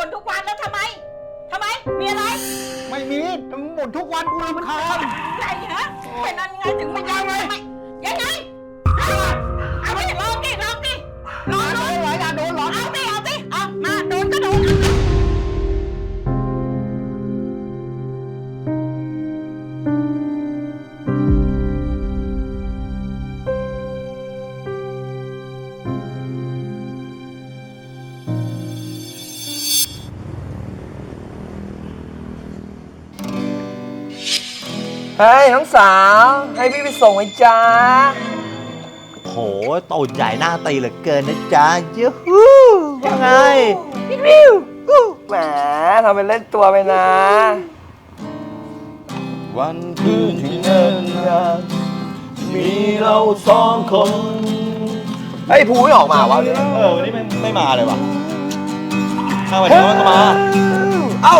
บ่นทุกวันแล้วทำไมทำไม มีอะไรไม่มีหมุนทุกวันกูรำคาญ อะไรฮะเป็นยังไงถึงไม่ยังไงยั เฮ้ยน้องสาว ให้พี่ไปส่งไหมจ๊ะโหตูดใหญ่หน้าตีเหลือเกินนะจ๊ะยูฮูว่าไงวิวอู้แหมทำเป็นเล่นตัวไปนะ วันคืนที่เนิ่นนานมีเราสองคนเฮ้ยภูไม่ออกมาวะเออวันนี้ไม่ไม่มาเลยวะถ้าวันนี้มันก็มา เอ้า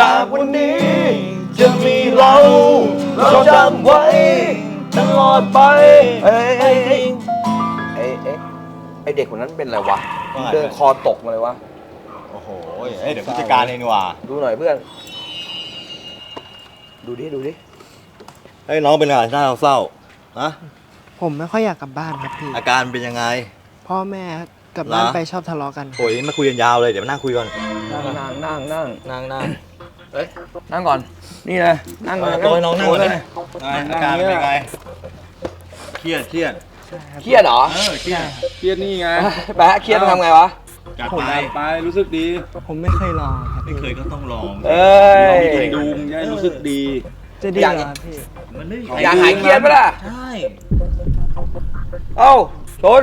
จากวันนี้จะมีเรา เราจำไว้ตลอดไปเอ้ยเอ้ยเอ้ยเอ้ยเอ้ยไอเด็กคนนั้นเป็นอะไรวะ ว่าไง เดินคอตกมาเลยวะ โอ้โหเอ้ยเดี๋ยวผู้จัดการเองดีกว่าดูหน่อยเพื่อน ดูดิ ดูดิ เฮ้ยน้องเป็นอะไรหน้าเศร้าๆนะผมไม่ค่อยอยากกลับบ้านครับพี่ อาการเป็นยังไง พ่อแม่กลับบ้านเหรอ ไปชอบทะเลาะกัน โอ้ยมาคุยกันยาวเลยเดี๋ยวมานั่งคุยก่อนนั่งนั่งนั่งนั่งนั่งนั่ง นั่งก่อน นี่เลยนั่งเลยตัวน้องนั่งโก่อนเลยอาการเป็นยังไงเครียดเครียดเครียดเหรอเออเครียดเครียดนี่ไงแปะเครียดทำไงวะจัดผมไปไปรู้สึกดี ผมไม่เคยลองครับไม่เคยก็ต้องลองเอ้ยลองไปดูมึงจะได้รู้สึกดี จะดีอยากเหรอครับพี่มันไม่มีอยากหายเครียดปะล่ะใช่เอ้าชน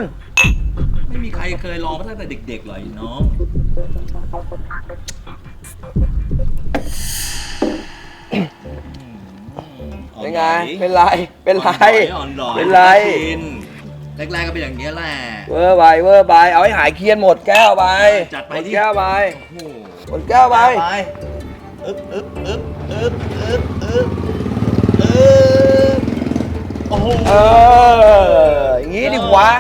ไม่มีใครเคยลองมาตั้งแต่เด็กๆเลยน้อง เป็นไง เป็นไร เป็นไรอ่อนหลอยเป็นไรกินแรกๆก็เป็นอย่างนี้ยแหละ เวอร์ไปเวอร์ไป เอาให้หายเครียดหมดแก้วไป จัดไปหมดดิแก้วไปโอ้โหหมดแก้วไปไปอึ๊บอึ๊บอึ๊บอึ๊บอึ๊บอึ๊บอึ๊บโอ้โหเอออย่างงี้ดิวะ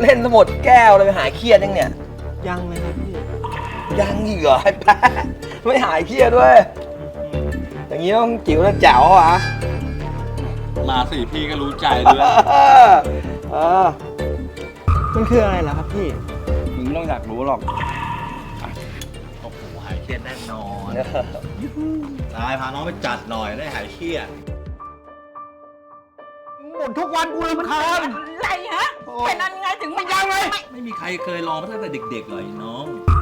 เล่นสมดแก้วเลยไปหายเครียดยังเนี่ย ยังเลยครับพี่ ยังอีกเหรอไอ้แป๊ะไม่หายเครียดด้วย อย่างงี้ต้องจิ๋วแล้วแจ๋วอะมาสี่พี่ก็รู้ใจด้วยเออเออมันคืออะไรเหรอครับพี่มึงไม่ต้องอยากรู้หรอกโอ้โหหายเครียดแน่นอนนายพาน้องไปจัดหน่อยได้หายเครียดหมุนทุกวันกูรำคาญอะไรฮะเป็นยังไงถึงไม่ยังไงไม่มีใครเคยลองมาตั้งแต่เด็กๆเลยน้องเอาใ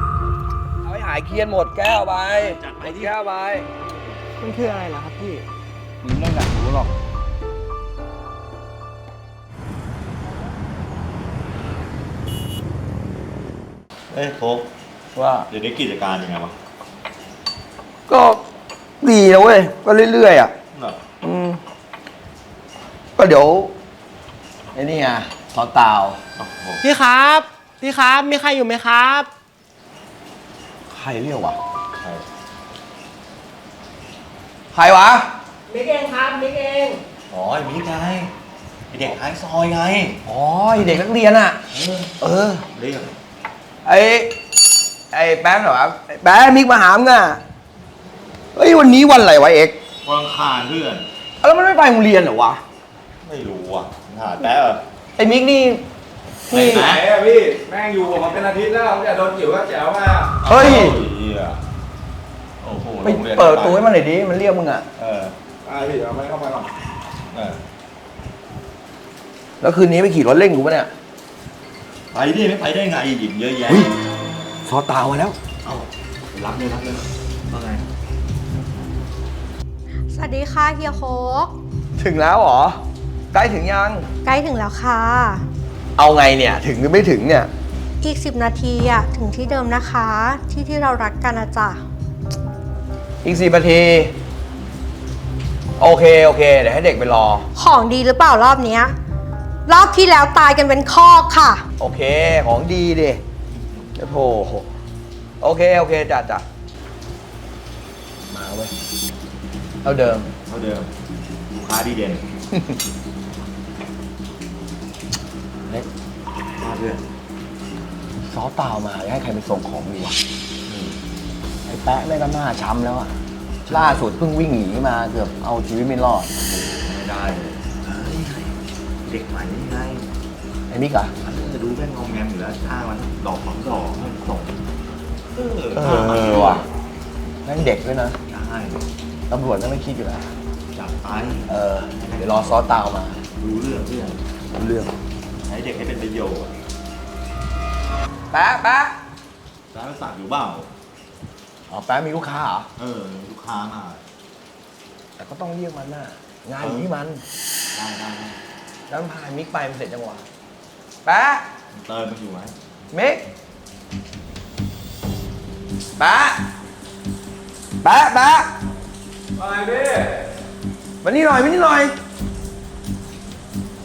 ห้หายเครียดหมดแก้วไปจัดไปดิแก้วไปมันคืออะไรเหรอครับพี่ มึงไม่ต้องอยากรู้หรอก เอ้ยโคกว่าเดี๋ยวนี้กิจการยังไงวะก็ดีนะเว้ย ก็เรื่อยๆอะ เหรออืม ก็เดี๋ยวไอ้นี่ไงซอสตาว โอ้โหพี่ครับ พี่ครับ มีใครอยู่ไหมครับ ใครเรียกวะใช่ใครวะมิกเองครับมิกเองอ๋อไอ้มีไงไอเด็กท้ายซอยไงอ๋อไอ้เด็กนักเรียนอะ เออเรียกไอ้ไอ้แป๊บเหรอวะไอ้แป๊บมิกมาหามงอะเฮ้ยวันนี้วันอะไรวะเอกวางคานเพื่อน แล้วมันไม่ไปโรงเรียนเหรอวะไม่รู้อะหาแป๊ะไอ้มิกนี่ นี่ไหนไหนอะพี่แม่งอยู่ผมมาเป็นอาทิตย์แล้วอย่าโดนจิ๋วก็แจ๋วมาเฮ้ย โอ้โหไปเปิดประตูให้มันหน่อยดิ มันเรียกมึงอะ เอออ่าพี่เอาไม่เข้ามาหรอกเออแล้วคืนนี้ไปขี่รถเล่นกูปะเนี่ยไปดิไม่ไปได้ไงหยิบเยอะแยะเฮ้ยซอสตาวมาแล้ว เอ้ารับเลยรับเลยว่าไงสวัสดีค่ะเฮียโคกถึงแล้วเหรอ ใกล้ถึงยัง ใกล้ถึงแล้วค่ะ เอาไงเนี่ยถึงหรือไม่ถึงเนี่ย อีก 10 นาทีอะถึงที่เดิมนะคะ ที่ที่เรารักกันนะจ๊ะอีกสี่นาที โอเค โอเค เดี๋ยวให้เด็กไปรอ ของดีหรือเปล่ารอบเนี้ยรอบที่แล้วตายกันเป็นคอกค่ะ โอเค ของดีดิโอ้โถโอเค โอเคจัดจัดมาเว้ยเอาเดิม เท่าเดิมลูกค้าดีเด่น พื่อนซอเปล่ามาให้ใครไปส่งของดีวะอืมไอ้แปะแม่งก็หน้าช้ำแล้วอะล่าสุดเพิ่งวิ่งหนีมาเกือบเอาชีวิตไม่รอด ไม่ได้เลยเฮ้ยเด็กใหม่นี่ไงไอ้มิกอะอันนี้จะดูแม่งงอมแงมอยู่แล้วจ้างมันดอกสองดอกให้ส่งเออเออว่ะแม่งเด็กด้วยนะได้ตำรวจก็ไม่คิดอยู่แล้วจับไปเออเดี๋ยวรอซอเตามา รู้เรื่องเรื่องรู้เรื่องใช้เด็กให้เป็นประโยชน์ แปะแปะร้านสักอยู่เปล่าอ๋อแปะมีลูกค้าเหรอเออลูกค้ามาแต่ก็ต้องเรียกมันน่ะงานอยู่ที่มันได้ได้ได้แล้วมันพามิกไปมันเสร็จจังหวะแปะเติมมันอยู่ไหมมิกแปะแปะแปะอะไรพี่มานี่หน่อยมานี่หน่อย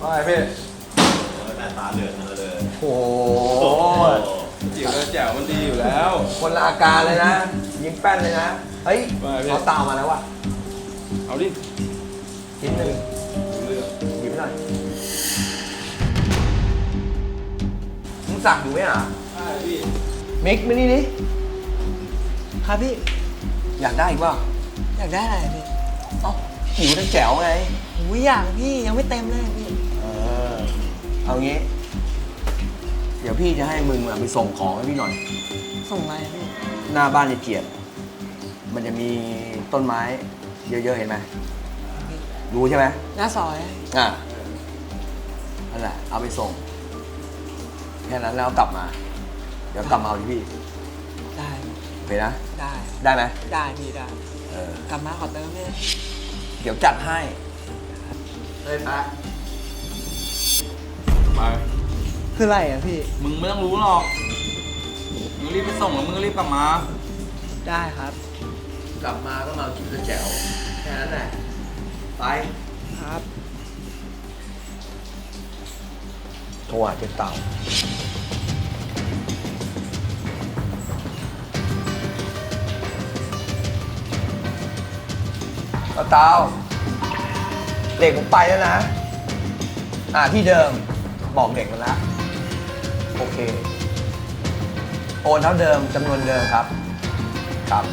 อะไรพี่เออหน้าตาเดือดมาเลยโอ้โอ้โห จิ๋วแล้วแจ๋วมันดีอยู่แล้ว คนละอาการเลยนะ ยิ้มแป้นเลยนะ เฮ้ยว่าไงพี่ เขาตามมาแล้วว่ะเอาดิชิ้นหนึ่งรู้เรื่องหยิบให้หน่อยมึงสั่งอยู่ไหมอะใช่พี่มิกมานี่ดิครับพี่ อยากได้อีกเปล่าอยากได้อะไรพี่เอ้าหิวทั้งแจ๋วไง หูยอยากพี่ยังไม่เต็มเลยพี่ เออ เอางี้เดี๋ยวพี่จะให้มึงอะไปส่งของให้พี่หน่อย ส่งอะไรพี่หน้าบ้านในเกียรติมันจะมีต้นไม้ เยอะๆเห็นไหมรู้ใช่ไหมหน้าซอยอะนั่นแหละเอาไปส่งแค่นั้นแล้วกลับมา เดี๋ยวกลับมาเอาที่พี่ได้โอเคนะ ได้ได้ไหมได้พี่ได้เออ กลับมาขอเติมพี่เดี๋ยวจัดให้ เฮ้ยปะไป คืออะไรอะพี่ มึงไม่ต้องรู้หรอก มึงรีบไปส่งแล้วมึงก็รีบกลับมา ได้ครับ กลับมาก็มาเอาชิมแจ๋วแค่นั้นแหละ ไป ครับ โทรหาเจ๊เต่าก็เตาเด็กผมไปแล้วนะ อ่าที่เดิมบอกเด็กมันละ โอเค โอนเท่าเดิมจำนวนเดิมครับ ครับ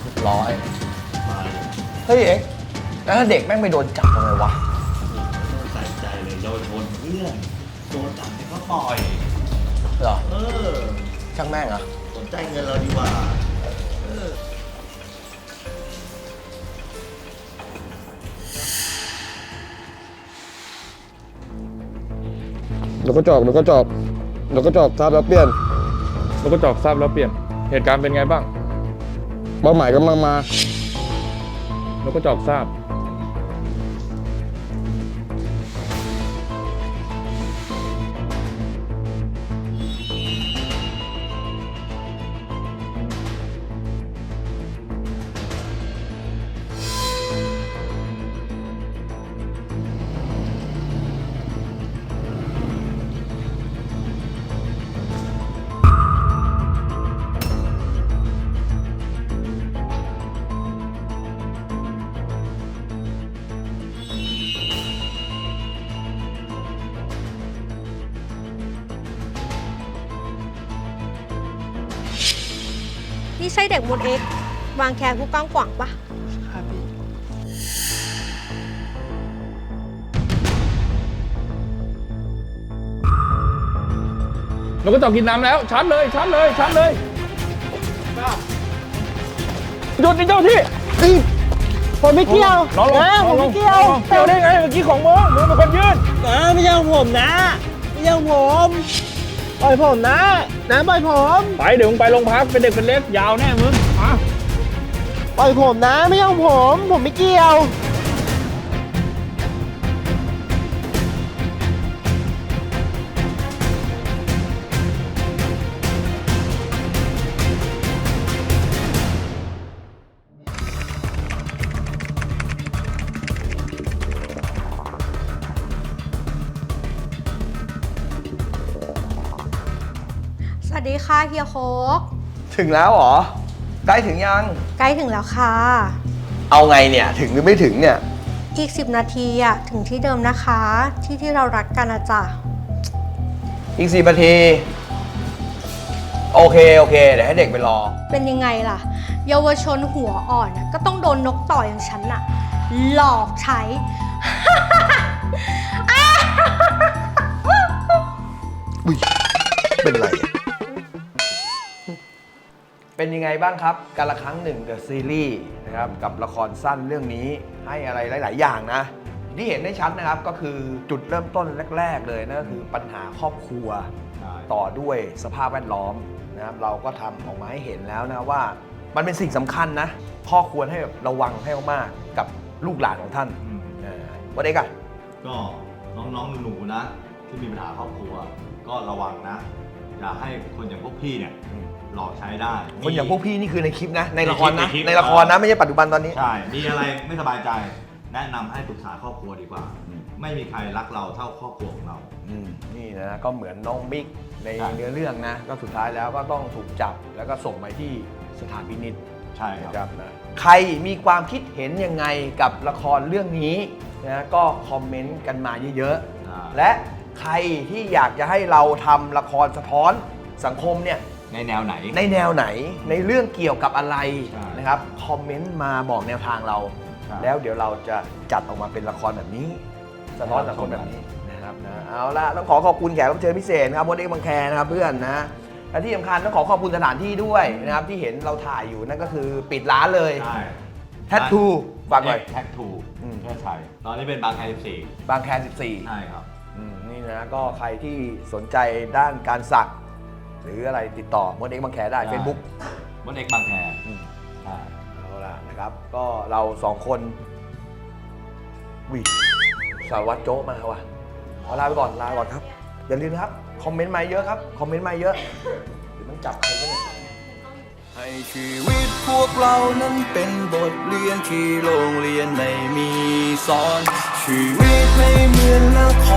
เรียบร้อยมาเฮ้ยเอ็กซ์แล้วถ้าเด็กแม่งไปโดนจับทำไงวะ ต้องใส่ใจเลยเยาวชนเพื่อนโดนจับให้เขาปล่อย เหรอเออ ช่างแม่งเหรอ สนใจเงินเราดีกว่า นกกระจอกนกกระจอกนกกระจอกทราบแล้วเปลี่ยนนกกระจอกทราบแล้วเปลี่ยน เหตุการณ์เป็นไงบ้างเป้าหมายกำลังมานกกระจอกทราบ ช่เด็กมดเอ็กซ์วางแคร์ผู้กว้างขวางปะครับพี่นกกระจอกกินน้ำแล้วชัดเลยชัดเลยชัดเลยหยุดไอ้เจ้าที่ผมไม่เกี่ยวน้องลงนะน้ผองมลไม่งเกี่ยวเกี่ยวได้ไงเมื่อกี้ของมึงมึงเป็นคนยื่นนะไม่ใช่ของผมนะไม่ใช่ของผม ปล่อยผมนะนะปล่อยผมไปเดี๋ยวมึงไปโรงพักเป็นเด็กเป็นเล็กยาวแน่มึงมาปล่อยผมนะ ไม่ใช่ของผม ผมไม่เกี่ยว ดีค่ะเฮียโคกถึงแล้วเหรอ ใกล้ถึงยัง ใกล้ถึงแล้วค่ะ เอาไงเนี่ยถึงหรือไม่ถึงเนี่ย อีก 10 นาทีอะถึงที่เดิมนะคะ ที่ที่เรารักกันนะจ๊ะอีกสี่นาที โอเค โอเค เดี๋ยวให้เด็กไปรอ เป็นยังไงล่ะ เยาวชนหัวอ่อนอะก็ต้องโดนนกต่อยอย่างฉันอะหลอกใช้เป็นไร เป็นยังไงบ้างครับการละครั้งหนึ่งเดอะซีรีส์นะครับกับละครสั้นเรื่องนี้ให้อะไรหลาย ๆ อย่างนะ ที่เห็นได้ชัดนะครับก็คือจุดเริ่มต้นแรก ๆ เลยนั่นก็คือปัญหาครอบครัวใช่ต่อด้วยสภาพแวดล้อมนะครับเราก็ทำออกมาให้เห็นแล้วนะว่า มันเป็นสิ่งสำคัญนะพ่อควรให้แบบระวังให้มากๆกับลูกหลานของท่านอืมเออวันเด็กอะก็น้องๆหนูๆนะ ที่มีปัญหาครอบครัว ก็ระวังนะ อย่าให้คนอย่างพวกพี่เนี่ย หลอกใช้ได้คนอย่างพวกพี่นี่คือในคลิปนะ ในละครนะในคลิปในละครนะไม่ใช่ปัจจุบันตอนนี้ ใช่ มีอะไรไม่สบายใจ แนะนำให้ปรึกษาครอบครัวดีกว่า ไม่มีใครรักเราเท่าครอบครัวของเรา อืมนี่นะก็เหมือนน้องบิ๊กในใช่ เนื้อเรื่องนะ ก็สุดท้ายแล้วก็ต้องถูกจับแล้วก็ส่งไปที่สถานพินิจใช่คนะครัรับบนะใครมีความคิดเห็นยังไงกับละครเรื่องนี้นะก็คอมเมนต์กันมาเยอะอ่า ๆและใครที่อยากจะให้เราทำละครสะท้อนสังคมเนี่ย ในแนวไหน ในแนวไหนในเรื่องเกี่ยวกับอะไรใช่นะครับคอมเมนต์มาบอกแนวทางเราใช่แล้วเดี๋ยวเราจะจัดออกมาเป็นละครแบบนี้สะท้อนสังคมแบบนี้นะครับนะเอาละต้องขอขอบคุณแขกรับเชิญพิเศษนะครับวันนี้บางแคนะครับเพื่อนนะและที่สำคัญต้องขอขอบคุณสถานที่ด้วยนะครับที่เห็นเราถ่ายอยู่นั่นก็คือปิดร้านเลยใช่แทททูฝากหน่อย แท็กทูอืม เพื่อไทยตอนนี้เป็นบางแคสิบสี่บางแคใช่ครับ14อืมนี่นะก็ใครที่สนใจด้านการสัก หรืออะไรติดต่อมดเอ็กบางแคได้ได้ Facebook มดเอกบางแคอืมใช่เอาละนะครับ ก็เราสองคนวิสารวัตรโจ๊กมาว่ะเอาลาไปก่อนลาก่อนครับ อย่าลืมนะครับ คอมเมนต์มาเยอะครับ คอมเมนต์มาเยอะเดี๋ยวมันจับใครก็เนี่ย ให้ชีวิตพวกเรานั้นเป็นบทเรียนที่โรงเรียนไม่มีสอน ชีวิตไม่เหมือนละค